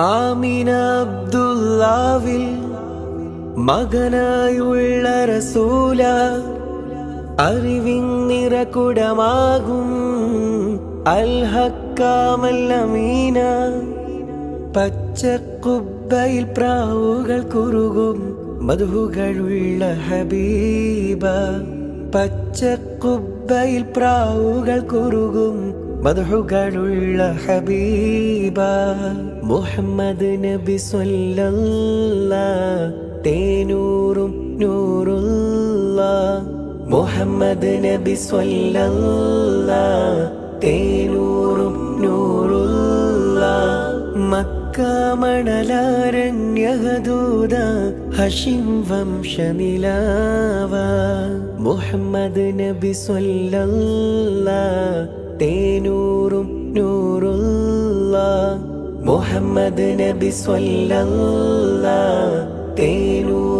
ആമിന അബ്ദുല്ലാവിൽ മകനായുള്ള റസൂല അറിവിൻ നിറകുടമാകും അൽഹക്കാമല്ലമീന. പച്ചക്കുബ്ബയിൽ പ്രാവുകൾ കുറുകും മധുകളുള്ള ഹബീബ. പച്ചക്കുബ്ബയിൽ പ്രാവുകൾ കുറുകും മധുകളുള്ള ഹബീബ മുഹമ്മദ് നബി സ്വല്ലല്ല തേനൂറും നൂറുള്ള മുഹമ്മദ് നബി സ്വല്ലല്ല തേനൂറും നൂറുള്ള മക്കാമണലാരണ്യഹദൂത ഹഷിം വംശനിലാവ മുഹമ്മദ് നബി സ്വല്ലല്ല തേനൂറും നൂറുള്ള മുഹമ്മദ് നബി സ്വല്ല തേനൂർ